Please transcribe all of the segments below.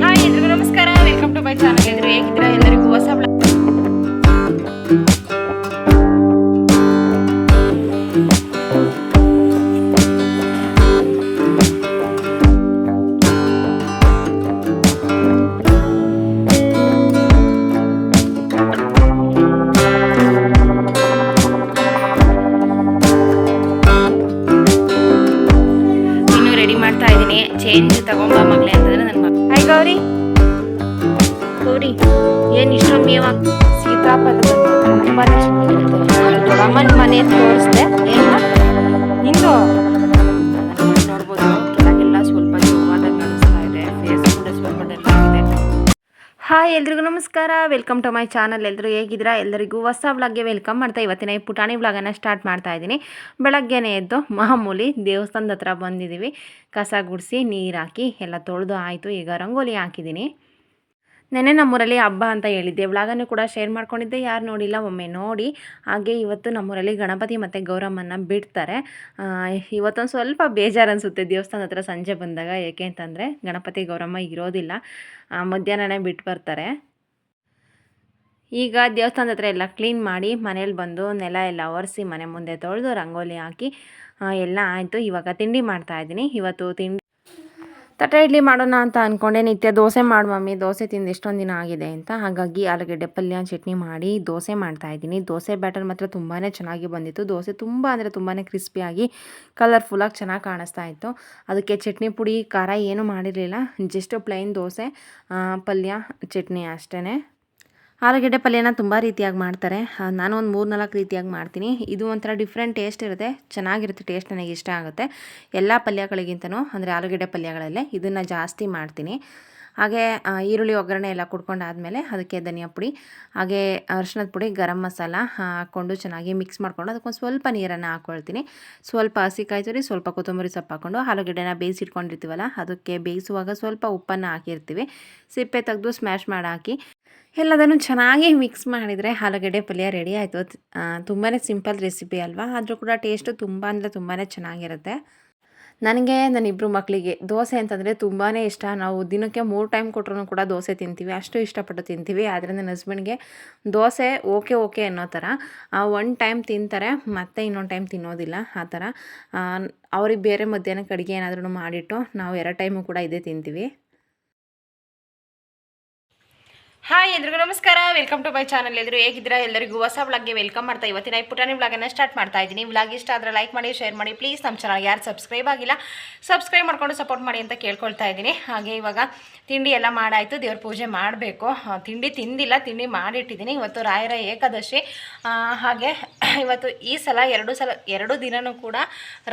Hi ಎಲ್ರಿಗೂ ನಮಸ್ಕಾರ. Welcome to my channel ಎಲ್ರು ಹೇಗಿದ್ರ ಎಲ್ಲರಿಗೂ ಹೊಸ ಇನ್ನು ರೆಡಿ ಮಾಡ್ತಾ ಇದ್ದೀನಿ. ಚೇಂಜ್ ತಗೊಂಬ ಗೌರಿ ಗೌರಿ ಏನು ಇಷ್ಟೊಂದು ಮೇವ ಸೀತಾಫಲ ತುಂಬ ಮನೆ ತೋರಿಸ್ದೆ. ಏನು ನಿಂದು? ಹಾಯ್, ಎಲ್ರಿಗೂ ನಮಸ್ಕಾರ. ವೆಲ್ಕಮ್ ಟು ಮೈ ಚಾನಲ್ ಎಲ್ಲರೂ ಹೇಗಿದ್ದೀರಾ? ಎಲ್ಲರಿಗೂ ಹೊಸ ವ್ಲಾಗ್ಗೆ ವೆಲ್ಕಮ್ ಮಾಡ್ತಾ ಇವತ್ತಿನ ಈ ಪುಟಾಣಿ ವ್ಲಾಗನ್ನು ಸ್ಟಾರ್ಟ್ ಮಾಡ್ತಾ ಇದ್ದೀನಿ. ಬೆಳಗ್ಗೆನೇ ಎದ್ದು ಮಾಮೂಲಿ ದೇವಸ್ಥಾನದ ಹತ್ರ ಬಂದಿದ್ದೀವಿ. ಕಸ ಗುಡಿಸಿ, ನೀರು ಹಾಕಿ, ಎಲ್ಲ ತೊಳೆದು ಆಯಿತು. ಈಗ ರಂಗೋಲಿ ಹಾಕಿದ್ದೀನಿ. ನೆನ್ನೆ ನಮ್ಮೂರಲ್ಲಿ ಹಬ್ಬ ಅಂತ ಹೇಳಿದ್ದೆ. ವ್ಲಾಗನ್ನು ಕೂಡ ಶೇರ್ ಮಾಡ್ಕೊಂಡಿದ್ದೆ. ಯಾರು ನೋಡಿಲ್ಲ ಒಮ್ಮೆ ನೋಡಿ. ಹಾಗೆ ಇವತ್ತು ನಮ್ಮೂರಲ್ಲಿ ಗಣಪತಿ ಮತ್ತು ಗೌರಮ್ಮನ ಬಿಡ್ತಾರೆ. ಇವತ್ತೊಂದು ಸ್ವಲ್ಪ ಬೇಜಾರು ಅನಿಸುತ್ತೆ ದೇವಸ್ಥಾನದ ಹತ್ರ ಸಂಜೆ ಬಂದಾಗ. ಏಕೆ ಅಂತಂದರೆ ಗಣಪತಿ, ಗೌರಮ್ಮ ಇರೋದಿಲ್ಲ. ಮಧ್ಯಾಹ್ನನೇ ಬಿಟ್ಟು ಬರ್ತಾರೆ. ಈಗ ದೇವಸ್ಥಾನದ ಹತ್ರ ಎಲ್ಲ ಕ್ಲೀನ್ ಮಾಡಿ ಮನೇಲಿ ಬಂದು ನೆಲ ಎಲ್ಲ ಒರೆಸಿ ಮನೆ ಮುಂದೆ ತೊಳೆದು ರಂಗೋಲಿ ಹಾಕಿ ಎಲ್ಲ ಆಯಿತು. ಇವಾಗ ತಿಂಡಿ ಮಾಡ್ತಾ ಇದ್ದೀನಿ. ಇವತ್ತು ತಿಂಡಿ ತಟ್ಟೆ ಇಡ್ಲಿ ಮಾಡೋಣ ಅಂತ ಅಂದ್ಕೊಂಡೆ ನಿತ್ಯ ದೋಸೆ ಮಾಡು ಮಮ್ಮಿ. ದೋಸೆ ತಿಂದು ಎಷ್ಟೊಂದು ದಿನ ಆಗಿದೆ ಅಂತ. ಹಾಗಾಗಿ ಆಲೂಗಡ್ಡೆ ಪಲ್ಯ, ಚಟ್ನಿ ಮಾಡಿ ದೋಸೆ ಮಾಡ್ತಾ ಇದ್ದೀನಿ. ದೋಸೆ ಬ್ಯಾಟರ್ ಮಾತ್ರ ತುಂಬಾ ಚೆನ್ನಾಗಿ ಬಂದಿತ್ತು. ದೋಸೆ ತುಂಬ ಅಂದರೆ ತುಂಬಾ ಕ್ರಿಸ್ಪಿಯಾಗಿ ಕಲರ್ಫುಲ್ಲಾಗಿ ಚೆನ್ನಾಗಿ ಕಾಣಿಸ್ತಾ ಇತ್ತು. ಅದಕ್ಕೆ ಚಟ್ನಿ ಪುಡಿ, ಖಾರ ಏನೂ ಮಾಡಿರಲಿಲ್ಲ. ಜಸ್ಟ್ ಪ್ಲೈನ್ ದೋಸೆ ಪಲ್ಯ, ಚಟ್ನಿ ಅಷ್ಟೇ ಆಲೂಗಡ್ಡೆ ಪಲ್ಯನ ತುಂಬ ರೀತಿಯಾಗಿ ಮಾಡ್ತಾರೆ. ನಾನು ಒಂದು ಮೂರು ನಾಲ್ಕು ರೀತಿಯಾಗಿ ಮಾಡ್ತೀನಿ. ಇದು ಒಂಥರ ಡಿಫ್ರೆಂಟ್ ಟೇಸ್ಟ್ ಇರುತ್ತೆ. ಚೆನ್ನಾಗಿರುತ್ತೆ ಟೇಸ್ಟ್ ನನಗೆ ಇಷ್ಟ ಆಗುತ್ತೆ. ಎಲ್ಲ ಪಲ್ಯಗಳಿಗಿಂತನೂ, ಅಂದರೆ ಆಲೂಗಡ್ಡೆ ಪಲ್ಯಗಳಲ್ಲೇ ಇದನ್ನು ಜಾಸ್ತಿ ಮಾಡ್ತೀನಿ. ಹಾಗೆ ಈರುಳ್ಳಿ, ಒಗ್ಗರಣೆ ಎಲ್ಲ ಕುಡ್ಕೊಂಡಾದಮೇಲೆ ಅದಕ್ಕೆ ಧನಿಯಾ ಪುಡಿ, ಹಾಗೆ ಅರಿಶಿಣದ ಪುಡಿ, ಗರಂ ಮಸಾಲ ಹಾಕ್ಕೊಂಡು ಚೆನ್ನಾಗಿ ಮಿಕ್ಸ್ ಮಾಡ್ಕೊಂಡು ಅದಕ್ಕೊಂದು ಸ್ವಲ್ಪ ನೀರನ್ನು ಹಾಕ್ಕೊಳ್ತೀನಿ ಸ್ವಲ್ಪ ಹಸಿಕಾಯಿ ತುರಿ, ಸ್ವಲ್ಪ ಕೊತ್ತಂಬರಿ ಸೊಪ್ಪು ಹಾಕ್ಕೊಂಡು ಆಲೂಗಡ್ಡೆನ ಬೇಯಿಸಿಟ್ಕೊಂಡಿರ್ತೀವಲ್ಲ, ಅದಕ್ಕೆ ಬೇಯಿಸುವಾಗ ಸ್ವಲ್ಪ ಉಪ್ಪನ್ನು ಹಾಕಿರ್ತೀವಿ. ಸಿಪ್ಪೆ ತೆಗೆದು ಸ್ಮ್ಯಾಶ್ ಮಾಡಿ ಹಾಕಿ ಎಲ್ಲದನ್ನು ಚೆನ್ನಾಗಿ ಮಿಕ್ಸ್ ಮಾಡಿದರೆ ಆಲೂಗಡ್ಡೆ ಪಲ್ಯ ರೆಡಿ ಆಯಿತು. ತುಂಬಾ ಸಿಂಪಲ್ ರೆಸಿಪಿ ಅಲ್ವಾ? ಆದರೂ ಕೂಡ ಟೇಸ್ಟು ತುಂಬ ಅಂದರೆ ತುಂಬಾ ಚೆನ್ನಾಗಿರುತ್ತೆ. ನನಗೆ ನನ್ನ ಇಬ್ಬರು ಮಕ್ಕಳಿಗೆ ದೋಸೆ ಅಂತಂದರೆ ತುಂಬಾ ಇಷ್ಟ. ನಾವು ದಿನಕ್ಕೆ ಮೂರು ಟೈಮ್ ಕೊಟ್ಟರು ಕೂಡ ದೋಸೆ ತಿಂತೀವಿ. ಅಷ್ಟು ಇಷ್ಟಪಟ್ಟು ತಿಂತೀವಿ. ಆದರೆ ನನ್ನ ಹಸ್ಬೆಂಡ್ಗೆ ದೋಸೆ ಓಕೆ ಓಕೆ ಅನ್ನೋ ಥರ ಒನ್ ಟೈಮ್ ತಿಂತಾರೆ, ಮತ್ತೆ ಇನ್ನೊಂದು ಟೈಮ್ ತಿನ್ನೋದಿಲ್ಲ. ಆ ಥರ ಅವ್ರಿಗೆ ಬೇರೆ ಮಧ್ಯಾಹ್ನಕ್ಕೆ ಅಡುಗೆ ಏನಾದ್ರೂ ಮಾಡಿಟ್ಟು ನಾವು ಎರಡು ಟೈಮು ಕೂಡ ಇದೇ ತಿಂತೀವಿ. ಹಾಯ್ ಎಲ್ರಿಗೂ ನಮಸ್ಕಾರ. ವೆಲ್ಕಮ್ ಟು ಮೈ ಚಾನಲ್ ಎಲ್ಲರೂ ಹೇಗಿದ್ರೆ ಎಲ್ಲರಿಗೂ ಹೊಸ ವ್ಲಾಗ್ಗೆ ವೆಲ್ಕಮ್ ಮಾಡ್ತಾ ಇವತ್ತಿನ ಈ ಪುಟಾಣಿ ವ್ಲಾಗನ್ನು ಸ್ಟಾರ್ಟ್ ಮಾಡ್ತಾ ಇದ್ದೀನಿ. ವ್ಲಾಗ್ ಇಷ್ಟ ಆದರೆ ಲೈಕ್ ಮಾಡಿ ಶೇರ್ ಮಾಡಿ. ಪ್ಲೀಸ್ ನಮ್ಮ ಚಾನಲ್ ಯಾರು ಸಬ್ಸ್ಕ್ರೈಬ್ ಆಗಿಲ್ಲ ಸಬ್ಸ್ಕ್ರೈಬ್ ಮಾಡ್ಕೊಂಡು ಸಪೋರ್ಟ್ ಮಾಡಿ ಅಂತ ಕೇಳ್ಕೊಳ್ತಾ ಇದ್ದೀನಿ. ಹಾಗೆ ಇವಾಗ ತಿಂಡಿ ಎಲ್ಲ ಮಾಡಾಯಿತು. ದೇವ್ರ ಪೂಜೆ ಮಾಡಬೇಕು. ತಿಂಡಿ ತಿಂದಿಲ್ಲ, ತಿಂಡಿ ಮಾಡಿಟ್ಟಿದ್ದೀನಿ. ಇವತ್ತು ರಾಯರ ಏಕಾದಶಿ. ಹಾಗೆ ಇವತ್ತು ಈ ಸಲ ಎರಡು ಸಲ, ಎರಡು ದಿನವೂ ಕೂಡ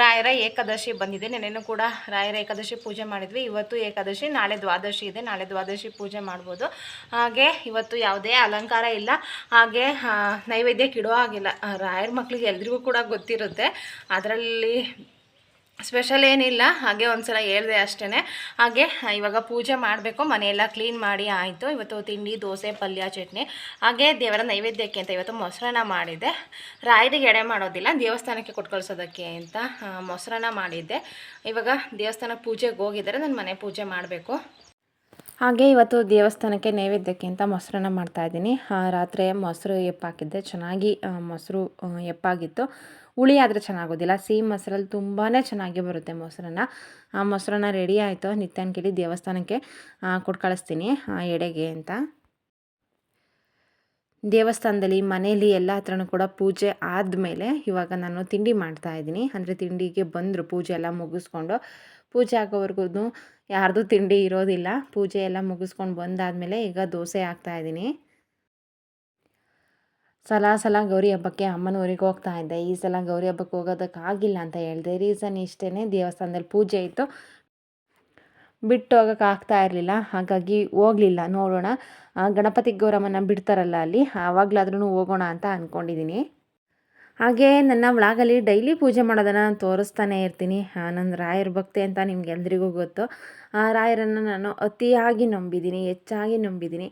ರಾಯರ ಏಕಾದಶಿ ಬಂದಿದೆ. ನೆನೆನೂ ಕೂಡ ರಾಯರ ಏಕಾದಶಿ ಪೂಜೆ ಮಾಡಿದ್ವಿ. ಇವತ್ತು ಏಕಾದಶಿ, ನಾಳೆ ದ್ವಾದಶಿ ಇದೆ. ನಾಳೆ ದ್ವಾದಶಿ ಪೂಜೆ ಮಾಡ್ಬೋದು. ಹಾಗೆ ಇವತ್ತು ಯಾವುದೇ ಅಲಂಕಾರ ಇಲ್ಲ. ಹಾಗೆ ನೈವೇದ್ಯಕ್ಕೆ ಇಡೋ ಹಾಗಿಲ್ಲ. ಆ, ರಾಯರ ಮಕ್ಕಳಿಗೆ ಎಲ್ರಿಗೂ ಕೂಡ ಗೊತ್ತಿರುತ್ತೆ. ಅದರಲ್ಲಿ ಸ್ಪೆಷಲ್ ಏನಿಲ್ಲ. ಹಾಗೆ ಒಂದ್ಸಲ ಹೇಳಿದೆ ಅಷ್ಟೇ ಹಾಗೆ ಇವಾಗ ಪೂಜೆ ಮಾಡಬೇಕು. ಮನೆಯೆಲ್ಲ ಕ್ಲೀನ್ ಮಾಡಿ ಆಯಿತು. ಇವತ್ತು ತಿಂಡಿ ದೋಸೆ ಪಲ್ಯ ಚಟ್ನಿ. ಹಾಗೆ ದೇವರ ನೈವೇದ್ಯಕ್ಕೆ ಅಂತ ಇವತ್ತು ಮೊಸರನ್ನ ಮಾಡಿದ್ದೆ. ರಾಯರಿಗೆ ಎಡೆ ಮಾಡೋದಿಲ್ಲ. ದೇವಸ್ಥಾನಕ್ಕೆ ಕೊಟ್ಟು ಅಂತ ಮೊಸರನ್ನ ಮಾಡಿದ್ದೆ. ಇವಾಗ ದೇವಸ್ಥಾನ ಪೂಜೆಗೆ ಹೋಗಿದ್ದಾರೆ. ನಾನು ಮನೆ ಪೂಜೆ ಮಾಡಬೇಕು. ಹಾಗೆ ಇವತ್ತು ದೇವಸ್ಥಾನಕ್ಕೆ ನೈವೇದ್ಯಕ್ಕೆ ಅಂತ ಮೊಸರನ್ನ ಮಾಡ್ತಾಯಿದ್ದೀನಿ ರಾತ್ರಿ ಮೊಸರು ಎಪ್ಪಾಕಿದ್ದೆ. ಚೆನ್ನಾಗಿ ಮೊಸರು ಎಪ್ಪಾಗಿತ್ತು. ಹುಳಿ ಆದರೆ ಚೆನ್ನಾಗೋದಿಲ್ಲ. ಸಿಹಿ ಮೊಸರಲ್ಲಿ ತುಂಬಾ ಚೆನ್ನಾಗಿ ಬರುತ್ತೆ ಮೊಸರನ್ನ. ಆ, ಮೊಸರನ್ನ ರೆಡಿ ಆಯಿತು. ನಿತ್ಯನ ಕೇಳಿ ದೇವಸ್ಥಾನಕ್ಕೆ ಕೊಟ್ಟು ಕಳಿಸ್ತೀನಿ ಎಡೆಗೆ ಅಂತ. ದೇವಸ್ಥಾನದಲ್ಲಿ ಮನೇಲಿ ಎಲ್ಲ ಹತ್ರನೂ ಕೂಡ ಪೂಜೆ ಆದಮೇಲೆ ಇವಾಗ ನಾನು ತಿಂಡಿ ಮಾಡ್ತಾ ಇದ್ದೀನಿ. ಅಂದರೆ ತಿಂಡಿಗೆ ಬಂದರು ಪೂಜೆ ಎಲ್ಲ ಮುಗಿಸ್ಕೊಂಡು ಪೂಜೆ ಆಗೋವರೆಗೂ ಯಾರ್ದು ತಿಂಡಿ ಇರೋದಿಲ್ಲ. ಪೂಜೆ ಎಲ್ಲ ಮುಗಿಸ್ಕೊಂಡು ಬಂದಾದಮೇಲೆ ಈಗ ದೋಸೆ ಹಾಕ್ತಾ ಇದ್ದೀನಿ. ಸಲ ಸಲ ಗೌರಿ ಹಬ್ಬಕ್ಕೆ ಅಮ್ಮನ ಊರಿಗೆ ಹೋಗ್ತಾ ಇದ್ದೆ. ಈ ಸಲ ಗೌರಿ ಹಬ್ಬಕ್ಕೆ ಹೋಗೋದಕ್ಕಾಗಿಲ್ಲ ಅಂತ ಹೇಳಿದೆ. ರೀಸನ್ ಇಷ್ಟೇ ದೇವಸ್ಥಾನದಲ್ಲಿ ಪೂಜೆ ಇತ್ತು. ಬಿಟ್ಟು ಹೋಗೋಕೆ ಆಗ್ತಾ ಇರಲಿಲ್ಲ. ಹಾಗಾಗಿ ಹೋಗಲಿಲ್ಲ. ನೋಡೋಣ. ಗಣಪತಿ ಗೌರಮ್ಮನ ಬಿಡ್ತಾರಲ್ಲ ಅಲ್ಲಿ. ಆವಾಗಲಾದ್ರೂ ಹೋಗೋಣ ಅಂತ ಅಂದ್ಕೊಂಡಿದ್ದೀನಿ ಹಾಗೆ ನನ್ನ ವ್ಲಾಗಲ್ಲಿ ಡೈಲಿ ಪೂಜೆ ಮಾಡೋದನ್ನು ನಾನು ತೋರಿಸ್ತಾನೆ ಇರ್ತೀನಿ. ನನ್ನ ರಾಯರ ಭಕ್ತಿ ಅಂತ ನಿಮ್ಗೆಲ್ರಿಗೂ ಗೊತ್ತು. ಆ ರಾಯರನ್ನು ನಾನು ಅತಿಯಾಗಿ ನಂಬಿದ್ದೀನಿ, ಹೆಚ್ಚಾಗಿ ನಂಬಿದ್ದೀನಿ.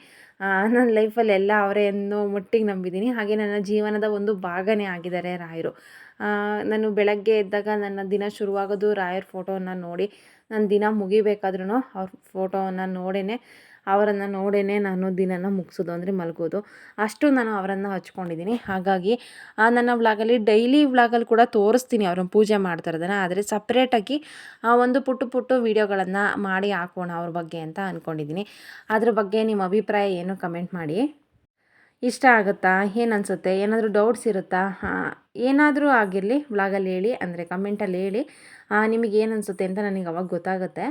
ನನ್ನ ಲೈಫಲ್ಲಿ ಎಲ್ಲ ಅವರೇ ಅನ್ನೋ ಮಟ್ಟಿಗೆ ನಂಬಿದ್ದೀನಿ. ಹಾಗೆ ನನ್ನ ಜೀವನದ ಒಂದು ಭಾಗನೇ ಆಗಿದ್ದಾರೆ ರಾಯರು. ನಾನು ಬೆಳಗ್ಗೆ ಎದ್ದಾಗ ನನ್ನ ದಿನ ಶುರುವಾಗೋದು ರಾಯರ ಫೋಟೋವನ್ನು ನೋಡಿ, ನನ್ನ ದಿನ ಮುಗಿಬೇಕಾದ್ರೂ ಅವ್ರ ಫೋಟೋವನ್ನು ನೋಡೇ ಅವರನ್ನು ನೋಡೇ ನಾನು ದಿನನ ಮುಗಿಸೋದು ಅಂದರೆ ಮಲಗೋದು. ಅಷ್ಟು ನಾನು ಅವರನ್ನು ಹಚ್ಕೊಂಡಿದ್ದೀನಿ. ಹಾಗಾಗಿ ನನ್ನ ವ್ಲಾಗಲ್ಲಿ ಡೈಲಿ ವ್ಲಾಗಲ್ಲಿ ಕೂಡ ತೋರಿಸ್ತೀನಿ ಅವ್ರನ್ನ ಪೂಜೆ ಮಾಡ್ತಾ ಇರೋದನ್ನು. ಆದರೆ ಸಪ್ರೇಟಾಗಿ ಒಂದು ಪುಟ್ಟು ಪುಟ್ಟು ವೀಡಿಯೋಗಳನ್ನು ಮಾಡಿ ಹಾಕೋಣ ಅವ್ರ ಬಗ್ಗೆ ಅಂತ ಅಂದ್ಕೊಂಡಿದ್ದೀನಿ ಅದ್ರ ಬಗ್ಗೆ ನಿಮ್ಮ ಅಭಿಪ್ರಾಯ ಏನು ಕಮೆಂಟ್ ಮಾಡಿ. ಇಷ್ಟ ಆಗುತ್ತಾ? ಏನನ್ಸುತ್ತೆ ಏನಾದರೂ ಡೌಟ್ಸ್ ಇರುತ್ತಾ? ಏನಾದರೂ ಆಗಿರಲಿ, ವ್ಲಾಗಲ್ಲಿ ಹೇಳಿ, ಅಂದರೆ ಕಮೆಂಟಲ್ಲಿ ಹೇಳಿ. ನಿಮಗೆ ಅನಿಸುತ್ತೆ ಅಂತ ನನಗೆ ಅವಾಗ ಗೊತ್ತಾಗುತ್ತೆ.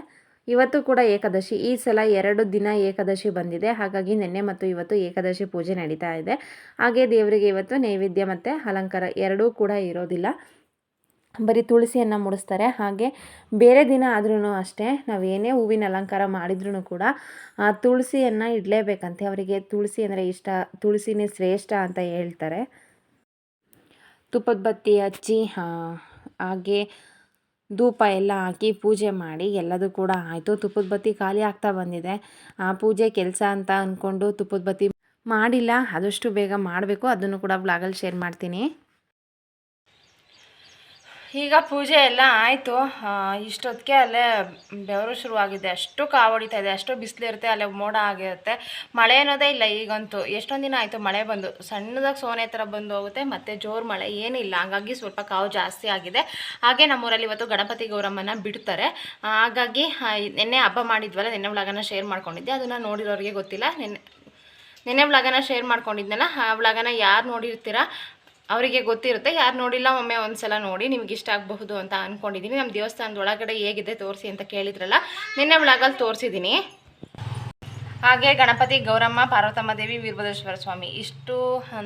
ಇವತ್ತು ಕೂಡ ಏಕಾದಶಿ, ಈ ಸಲ ಎರಡು ದಿನ ಏಕಾದಶಿ ಬಂದಿದೆ. ಹಾಗಾಗಿ ನಿನ್ನೆ ಮತ್ತು ಇವತ್ತು ಏಕಾದಶಿ ಪೂಜೆ ನಡೀತಾ ಇದೆ. ಹಾಗೆ ದೇವರಿಗೆ ಇವತ್ತು ನೈವೇದ್ಯ ಮತ್ತು ಅಲಂಕಾರ ಎರಡೂ ಕೂಡ ಇರೋದಿಲ್ಲ. ಬರೀ ತುಳಸಿಯನ್ನು ಮುಡಿಸ್ತಾರೆ. ಹಾಗೆ ಬೇರೆ ದಿನ ಆದ್ರೂ ಅಷ್ಟೇ, ನಾವು ಏನೇ ಹೂವಿನ ಅಲಂಕಾರ ಮಾಡಿದ್ರೂ ಕೂಡ ತುಳಸಿಯನ್ನು ಇಡಲೇಬೇಕಂತೆ. ಅವರಿಗೆ ತುಳಸಿ ಅಂದರೆ ಇಷ್ಟ, ತುಳಸಿನೇ ಶ್ರೇಷ್ಠ ಅಂತ ಹೇಳ್ತಾರೆ. ತುಪ್ಪದ ಬತ್ತಿ ಹಚ್ಚಿ ಹಾಗೆ ಧೂಪ ಎಲ್ಲ ಹಾಕಿ ಪೂಜೆ ಮಾಡಿ ಎಲ್ಲದೂ ಕೂಡ ಆಯಿತು. ತುಪ್ಪದ ಬತ್ತಿ ಖಾಲಿ ಆಗ್ತಾ ಬಂದಿದೆ. ಆ ಪೂಜೆ ಕೆಲಸ ಅಂತ ಅಂದ್ಕೊಂಡು ತುಪ್ಪದ ಬತ್ತಿ ಮಾಡಿಲ್ಲ. ಆದಷ್ಟು ಬೇಗ ಮಾಡಬೇಕು. ಅದನ್ನು ಕೂಡ ಬ್ಲಾಗಲ್ಲಿ ಶೇರ್ ಮಾಡ್ತೀನಿ. ಈಗ ಪೂಜೆ ಎಲ್ಲ ಆಯಿತು. ಇಷ್ಟೊತ್ತಿಗೆ ಅಲ್ಲೇ ಬೆವರು ಶುರುವಾಗಿದೆ. ಅಷ್ಟು ಕಾವಡಿತಾ ಇದೆ, ಅಷ್ಟು ಬಿಸಿಲಿರುತ್ತೆ ಅಲ್ಲೇ ಮೋಡ ಆಗಿರುತ್ತೆ. ಮಳೆ ಅನ್ನೋದೇ ಇಲ್ಲ ಈಗಂತೂ. ಎಷ್ಟೊಂದು ದಿನ ಆಯಿತು ಮಳೆ ಬಂದು. ಸಣ್ಣದಾಗಿ ಸೋನೆ ಥರ ಬಂದು ಹೋಗುತ್ತೆ, ಮತ್ತು ಜೋರು ಮಳೆ ಏನಿಲ್ಲ. ಹಾಗಾಗಿ ಸ್ವಲ್ಪ ಕಾವು ಜಾಸ್ತಿ ಆಗಿದೆ. ಹಾಗೆ ನಮ್ಮೂರಲ್ಲಿ ಇವತ್ತು ಗಣಪತಿ ಗೌರಮ್ಮನ ಬಿಡ್ತಾರೆ. ಹಾಗಾಗಿ ನಿನ್ನೆ ಹಬ್ಬ ಮಾಡಿದ್ವಲ್ಲ, ನಿನ್ನೆ ವ್ಲಾಗನ ಶೇರ್ ಮಾಡ್ಕೊಂಡಿದ್ದೆ. ಅದನ್ನು ನೋಡಿರೋರಿಗೆ ಗೊತ್ತಿಲ್ಲ. ನಿನ್ನೆ ನಿನ್ನೆ ವ್ಲಾಗನ ಶೇರ್ ಮಾಡ್ಕೊಂಡಿದ್ನಲ್ಲ, ಆ ವ್ಲಾಗನ ಯಾರು ನೋಡಿರ್ತೀರಾ? ಅವರಿಗೆ ಗೊತ್ತಿರುತ್ತೆ, ಯಾರು ನೋಡಿಲ್ಲ ಒಮ್ಮೆ ಒಂದ್ಸಲ ನೋಡಿ ನಿಮ್ಗೆ ಇಷ್ಟ ಆಗಬಹುದು ಅಂತ ಅನ್ಕೊಂಡಿದ್ದೀನಿ ನಮ್ಮ ದೇವಸ್ಥಾನದ ಒಳಗಡೆ ಹೇಗಿದೆ ತೋರಿಸಿ ಅಂತ ಕೇಳಿದ್ರಲ್ಲ, ನಿನ್ನೆ ಒಳಗಲ್ಲಿ ತೋರಿಸಿದ್ದೀನಿ ಹಾಗೆ ಗಣಪತಿ ಗೌರಮ್ಮ ಪಾರ್ವತಮ್ಮ ದೇವಿ ವೀರಭದ್ರೇಶ್ವರ ಸ್ವಾಮಿ, ಇಷ್ಟು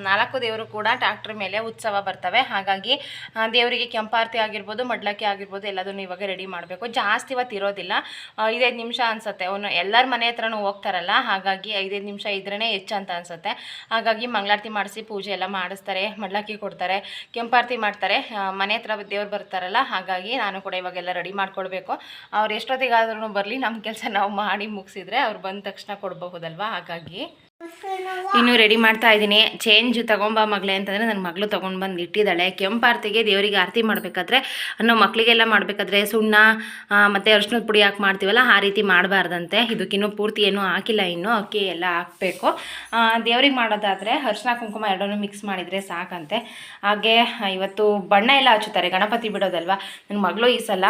ನಾಲ್ಕು ದೇವರು ಕೂಡ ಟ್ಯಾಕ್ಟ್ರ್ ಮೇಲೆ ಉತ್ಸವ ಬರ್ತವೆ. ಹಾಗಾಗಿ ದೇವರಿಗೆ ಕೆಂಪಾರತಿ ಆಗಿರ್ಬೋದು, ಮಡ್ಲಕ್ಕಿ ಆಗಿರ್ಬೋದು, ಎಲ್ಲದನ್ನು ಇವಾಗ ರೆಡಿ ಮಾಡಬೇಕು. ಜಾಸ್ತಿ ಇವತ್ತು ಇರೋದಿಲ್ಲ. ಐದೈದು ನಿಮಿಷ ಅನಿಸುತ್ತೆ. ಅವನು ಎಲ್ಲರ ಮನೆ ಹತ್ರನೂ ಹೋಗ್ತಾರಲ್ಲ, ಹಾಗಾಗಿ ಐದೈದು ನಿಮಿಷ ಇದ್ರೇ ಹೆಚ್ಚು ಅಂತ ಅನಿಸುತ್ತೆ. ಹಾಗಾಗಿ ಮಂಗಳಾರತಿ ಮಾಡಿಸಿ ಪೂಜೆ ಎಲ್ಲ ಮಾಡಿಸ್ತಾರೆ, ಮಡ್ಲಕ್ಕಿ ಕೊಡ್ತಾರೆ ಕೆಂಪಾರತಿ ಮಾಡ್ತಾರೆ. ಮನೆ ಹತ್ರ ದೇವ್ರು ಬರ್ತಾರಲ್ಲ, ಹಾಗಾಗಿ ನಾನು ಕೂಡ ಇವಾಗೆಲ್ಲ ರೆಡಿ ಮಾಡ್ಕೊಳ್ಬೇಕು. ಅವ್ರು ಎಷ್ಟೊತ್ತಿಗಾದ್ರೂ ಬರಲಿ ನಮ್ಮ ಕೆಲಸ ನಾವು ಮಾಡಿ ಮುಗಿಸಿದ್ರೆ ಅವ್ರು ಬಂದ ತಕ್ಷಣ ಕೊಡಬಹುದಲ್ವಾ? ಹಾಗಾಗಿ ಇನ್ನು ರೆಡಿ ಮಾಡ್ತಾ ಇದ್ದೀನಿ. ಚೇಂಜ್ ತಗೊಂಬ ಮಗಳೇ ಅಂತಂದರೆ ನನ್ನ ಮಗಳು ತೊಗೊಂಡು ಬಂದು ಇಟ್ಟಿದ್ದಾಳೆ. ಕೆಂಪಾರ್ತಿಗೆ ದೇವರಿಗೆ ಆರತಿ ಮಾಡಬೇಕಾದ್ರೆ, ಅನ್ನೋ ಮಕ್ಕಳಿಗೆಲ್ಲ ಮಾಡಬೇಕಾದ್ರೆ ಸುಣ್ಣ ಮತ್ತು ಅರ್ಶಿನದ ಪುಡಿ ಹಾಕಿ ಮಾಡ್ತೀವಲ್ಲ, ಆ ರೀತಿ ಮಾಡಬಾರ್ದಂತೆ. ಇದಕ್ಕಿನ್ನೂ ಪೂರ್ತಿ ಏನೂ ಹಾಕಿಲ್ಲ ಇನ್ನು, ಅಕ್ಕಿ ಎಲ್ಲ ಹಾಕಬೇಕು. ದೇವ್ರಿಗೆ ಮಾಡೋದಾದರೆ ಅರ್ಶಿನ ಕುಂಕುಮ ಎರಡನ್ನೂ ಮಿಕ್ಸ್ ಮಾಡಿದರೆ ಸಾಕಂತೆ. ಹಾಗೆ, ಇವತ್ತು ಬಣ್ಣ ಎಲ್ಲ ಹಚ್ಚುತ್ತಾರೆ. ಗಣಪತಿ ಬಿಡೋದಲ್ವ? ನನ್ನ ಮಗಳು ಈ ಸಲ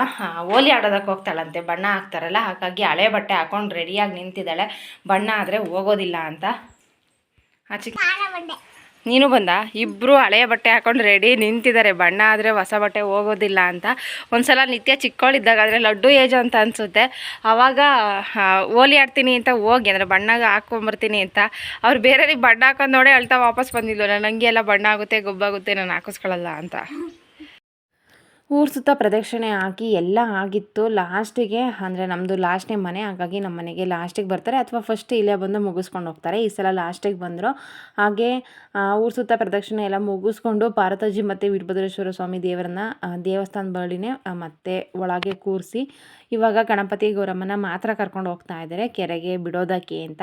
ಹೋಲಿ ಆಡೋದಕ್ಕೆ ಹೋಗ್ತಾಳಂತೆ. ಬಣ್ಣ ಹಾಕ್ತಾರಲ್ಲ, ಹಾಗಾಗಿ ಹಳೆ ಬಟ್ಟೆ ಹಾಕೊಂಡು ರೆಡಿಯಾಗಿ ನಿಂತಿದ್ದಾಳೆ. ಬಣ್ಣ ಆದರೆ ಹೋಗೋದಿಲ್ಲ ಅಂತ ಆಚೆ ನೀನು ಬಂದ. ಇಬ್ಬರು ಹಳೆಯ ಬಟ್ಟೆ ಹಾಕೊಂಡು ರೆಡಿ ನಿಂತಿದ್ದಾರೆ. ಬಣ್ಣ ಆದರೆ ಹೊಸ ಬಟ್ಟೆ ಹೋಗೋದಿಲ್ಲ ಅಂತ. ಒಂದ್ಸಲ ನಿತ್ಯ ಚಿಕ್ಕವಳಿದ್ದಾಗ ಲಡ್ಡು ಏಜು ಅಂತ ಅನಿಸುತ್ತೆ. ಆವಾಗ ಹೋಲಿ ಆಡ್ತೀನಿ ಅಂತ ಹೋಗಿ ಅಂದರೆ ಬಣ್ಣಗೆ ಹಾಕ್ಕೊಂಬರ್ತೀನಿ ಅಂತ. ಅವ್ರು ಬೇರೆಯವ್ರಿಗೆ ಬಣ್ಣ ಹಾಕೊಂಡು ನೋಡೇ ಅಳ್ತಾ ವಾಪಸ್ ಬಂದಿಲ್ಲ ನನಗೆ ಎಲ್ಲ ಬಣ್ಣ ಆಗುತ್ತೆ ಗೊಬ್ಬಾಗುತ್ತೆ ನಾನು ಹಾಕಿಸ್ಕೊಳ್ಳಲ್ಲ ಅಂತ. ಊರು ಸುತ್ತ ಪ್ರದಕ್ಷಿಣೆ ಹಾಕಿ ಎಲ್ಲ ಆಗಿತ್ತು. ಲಾಸ್ಟಿಗೆ, ಅಂದರೆ ನಮ್ಮದು ಲಾಸ್ಟ್ನೇ ಮನೆ, ಹಾಗಾಗಿ ನಮ್ಮ ಮನೆಗೆ ಲಾಸ್ಟಿಗೆ ಬರ್ತಾರೆ. ಅಥವಾ ಫಸ್ಟ್ ಇಲ್ಲೇ ಬಂದು ಮುಗಿಸ್ಕೊಂಡು ಹೋಗ್ತಾರೆ. ಈ ಸಲ ಲಾಸ್ಟಿಗೆ ಬಂದರು. ಹಾಗೆ ಊರು ಸುತ್ತ ಪ್ರದಕ್ಷಿಣೆ ಎಲ್ಲ ಮುಗಿಸ್ಕೊಂಡು ಪಾರ್ವತಜಿ ಮತ್ತು ವೀರಭದ್ರೇಶ್ವರ ಸ್ವಾಮಿ ದೇವರನ್ನ ದೇವಸ್ಥಾನ ಬಳಿನೇ ಮತ್ತೆ ಒಳಗೆ ಕೂರಿಸಿ ಇವಾಗ ಗಣಪತಿ ಗೌರಮ್ಮನ ಮಾತ್ರ ಕರ್ಕೊಂಡು ಹೋಗ್ತಾ ಇದ್ದಾರೆ, ಕೆರೆಗೆ ಬಿಡೋದಕ್ಕೆ ಅಂತ.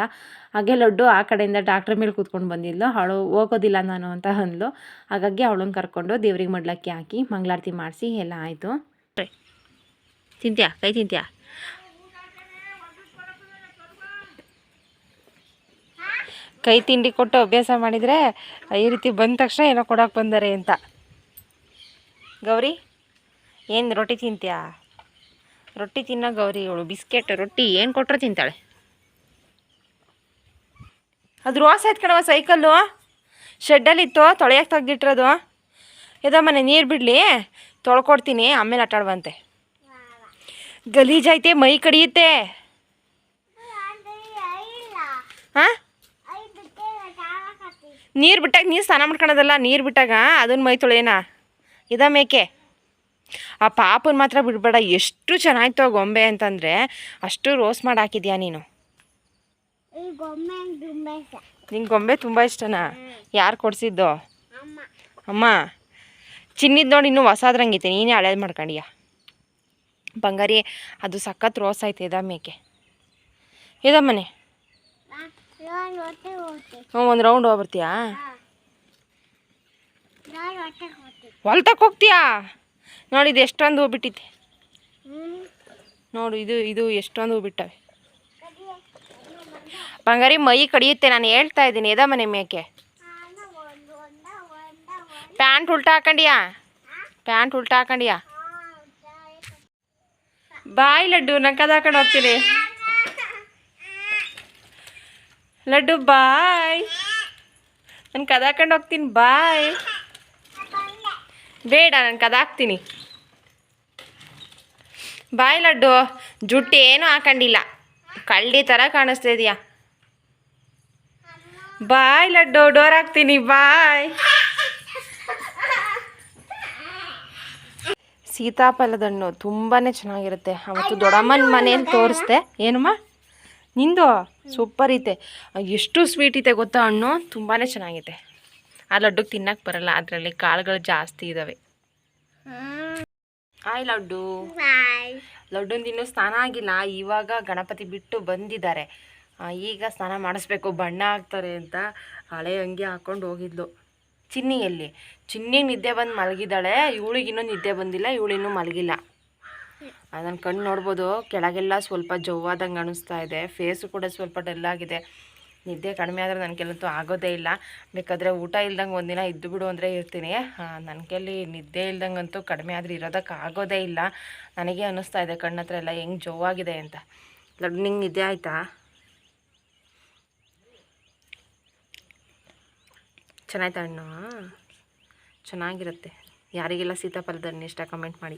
ಹಾಗೆ ಲಡ್ಡು ಆ ಕಡೆಯಿಂದ ಡಾಕ್ಟ್ರ್ ಮೇಲೆ ಕೂತ್ಕೊಂಡು ಬಂದಿದ್ಲು. ಅವಳು ಹೋಗೋದಿಲ್ಲ ನಾನು ಅಂತ ಅಂದ್ಲು. ಹಾಗಾಗಿ ಅವಳನ್ನ ಕರ್ಕೊಂಡು ದೇವ್ರಿಗೆ ಮಡ್ಲಕ್ಕೆ ಹಾಕಿ ಮಂಗಳಾರತಿ ಮಾಡಿಸಿ ಎಲ್ಲ ಆಯಿತು. ತಿಂತ್ಯಾ? ಕೈ ತಿಂತ್ಯಾ? ಕೈ ತಿಂಡಿ ಕೊಟ್ಟು ಅಭ್ಯಾಸ ಮಾಡಿದರೆ ಈ ರೀತಿ ಬಂದ ತಕ್ಷಣ ಏನೋ ಕೊಡೋಕೆ ಬಂದರೆ ಅಂತ. ಗೌರಿ, ಏನು ರೊಟ್ಟಿ ತಿಂತ್ಯಾ? ರೊಟ್ಟಿ ತಿನ್ನೋ ಗೌರಿ ಇವಳು. ಬಿಸ್ಕೆಟ್, ರೊಟ್ಟಿ ಏನು ಕೊಟ್ಟರೆ ತಿಂತಾಳೆ. ಅದು ರೋಸ್ ಆಯ್ತು ಕಣವ ಸೈಕಲ್ಲು. ಶೆಡ್ಡಲ್ಲಿತ್ತು ತೊಳೆಯಕ್ಕೆ ತೆಗ್ದಿಟ್ಟಿರೋದು. ಮನೆ ನೀರು ಬಿಡಲಿ. ತೊಳ್ಕೊಡ್ತೀನಿ, ಆಮೇಲೆ ಆಟಾಡುವಂತೆ ಗಲೀಜಾಯ್ತೆ ಮೈ ಕಡಿಯುತ್ತೆ. ಹಾಂ ನೀರು ಬಿಟ್ಟಾಗ ನೀರು ಸ್ನಾನ ಮಾಡ್ಕೊಳೋದಲ್ಲ, ನೀರು ಬಿಟ್ಟಾಗ ಅದನ್ನ ಮೈ ತೊಳೆಯೋಣ ಇದ ಮೇಕೆ ಆ ಪಾಪನ ಮಾತ್ರ ಬಿಡಬೇಡ ಎಷ್ಟು ಚೆನ್ನಾಗಿತ್ತು ಆ ಗೊಂಬೆ ಅಂತಂದರೆ ಅಷ್ಟು ರೋಸ್ ಮಾಡಿ ಹಾಕಿದ್ಯಾ ನೀನು? ನಿಂಗೆ ಗೊಂಬೆ ತುಂಬ ಇಷ್ಟನಾ? ಯಾರು ಕೊಡಿಸಿದ್ದು? ಅಮ್ಮ. ಚಿನ್ನಿದ್ದು ನೋಡಿ ಇನ್ನೂ ಹೊಸಾದ್ರಂಗೈತೆ ನೀನೇ ಹಳೇದು ಮಾಡ್ಕೊಂಡಿಯ? ಬಂಗಾರಿ ಅದು ಸಖತ್ ರೋಸ್ ಆಯ್ತು ಇದ ಮೇಕೆ ಇದಮ್ಮನೆ. ಹ್ಞೂ ಒಂದು ರೌಂಡ್ ಹೋಗ್ಬರ್ತೀಯಾ? ಹೊಲ್ತಕ್ಕೆ ಹೋಗ್ತೀಯಾ? ನೋಡಿದ್ದು ಎಷ್ಟೊಂದು ಹೋಗ್ಬಿಟ್ಟಿದ್ದೆ ನೋಡು ಇದು ಇದು ಎಷ್ಟೊಂದು ಹೂ ಬಿಟ್ಟವೆ ಬಂಗಾರಿ ಮೈ ಕಡಿಯುತ್ತೆ. ನಾನು ಹೇಳ್ತಾ ಇದ್ದೀನಿ ಎದ ಮನೆ ಮೇಕೆ? ಪ್ಯಾಂಟ್ ಉಲ್ಟಾ ಹಾಕೊಂಡಿಯಾ? ಪ್ಯಾಂಟ್ ಉಲ್ಟಾ ಹಾಕೊಂಡಿಯಾ? ಬಾಯ್ ಲಡ್ಡು ನಾನು ಕದ ಹಾಕೊಂಡು ಹೋಗ್ತೀನಿ. ಲಡ್ಡು ಬಾಯ್. ನಾನು ಕದ ಹಾಕೊಂಡು ಹೋಗ್ತೀನಿ ಬಾಯ್. ಬೇಡ, ನಾನು ಅದು ಹಾಕ್ತೀನಿ ಬಾಯ್ ಲಡ್ಡು, ಜುಟ್ಟು ಏನೂ ಹಾಕೊಂಡಿಲ್ಲ. ಕಳ್ಳಿ ಥರ ಕಾಣಿಸ್ತಾ ಇದೆಯಾ? ಬಾಯ್ ಲಡ್ಡು, ಡೋರ್ ಹಾಕ್ತೀನಿ, ಬಾಯ್. ಸೀತಾಫಲದ ಹಣ್ಣು ತುಂಬಾ ಚೆನ್ನಾಗಿರುತ್ತೆ. ಅವತ್ತು ದೊಡ್ಡಮ್ಮನ ಮನೇಲಿ ತೋರಿಸ್ದೆ. ಏನಮ್ಮ? ನಿಂದು? ಸೂಪರ್ ಐತೆ. ಎಷ್ಟು ಸ್ವೀಟ್ ಇದೆ ಗೊತ್ತಾ ಹಣ್ಣು ತುಂಬಾ ಚೆನ್ನಾಗಿದೆ ಆ ಲಡ್ಡುಗೆ ತಿನ್ನಕ್ಕೆ ಬರಲ್ಲ ಅದರಲ್ಲಿ ಕಾಳುಗಳು ಜಾಸ್ತಿ ಇದ್ದಾವೆ ಆಯ್ ಲಡ್ಡು. ಲಡ್ಡುಂದು ಇನ್ನೂ ಸ್ನಾನ ಆಗಿಲ್ಲ ಇವಾಗ ಗಣಪತಿ ಬಿಟ್ಟು ಬಂದಿದ್ದಾರೆ. ಈಗ ಸ್ನಾನ ಮಾಡಿಸ್ಬೇಕು ಬಣ್ಣ ಹಾಕ್ತಾರೆ ಅಂತ ಹಳೆ ಅಂಗಿ ಹಾಕೊಂಡು ಹೋಗಿದ್ಲು. ಚಿನ್ನಿಯಲ್ಲಿ. ಚಿನ್ನಿ ನಿದ್ದೆ ಬಂದು ಮಲಗಿದ್ದಾಳೆ ಇವಳಿಗೆ ಇನ್ನೂ ನಿದ್ದೆ ಬಂದಿಲ್ಲ ಇವಳಿನ್ನೂ ಮಲಗಿಲ್ಲ. ಅದನ್ನು ಕಣ್ಣು ನೋಡ್ಬೋದು ಕೆಳಗೆಲ್ಲ ಸ್ವಲ್ಪ ಜವ್ವಾದಂಗೆ ಅನಿಸ್ತಾ ಇದೆ ಫೇಸು ಕೂಡ ಸ್ವಲ್ಪ ಡಲ್ ಆಗಿದೆ. ನಿದ್ದೆ ಕಡಿಮೆ ಆದರೆ ನನ್ನ ಕೆಲಂತೂ ಆಗೋದೇ ಇಲ್ಲ. ಬೇಕಾದರೆ ಊಟ ಇಲ್ದಂಗೆ ಒಂದಿನ ಇದ್ದು ಬಿಡು ಅಂದರೆ ಇರ್ತೀನಿ. ನನ್ನ ಕೈಲಿ ನಿದ್ದೆ ಇಲ್ದಂಗಂತೂ ಕಡಿಮೆ ಆದರೆ ಇರೋದಕ್ಕೆ ಆಗೋದೇ ಇಲ್ಲ. ನನಗೆ ಅನ್ನಿಸ್ತಾ ಇದೆ ಕಣ್ಣ ಹತ್ರ ಎಲ್ಲ ಹೆಂಗೆ ಜೋವಾಗಿದೆ ಅಂತ. ಲಗ್ನಿಂಗ್ ನಿಂಗೆ ನಿದ್ದೆ ಆಯಿತಾ? ಚೆನ್ನಾಯ್ತಾ ಹಣ್ಣು ಚೆನ್ನಾಗಿರುತ್ತೆ. ಯಾರಿಗೆಲ್ಲ ಸೀತಾಫಲದ ಇಷ್ಟ ಕಮೆಂಟ್ ಮಾಡಿ.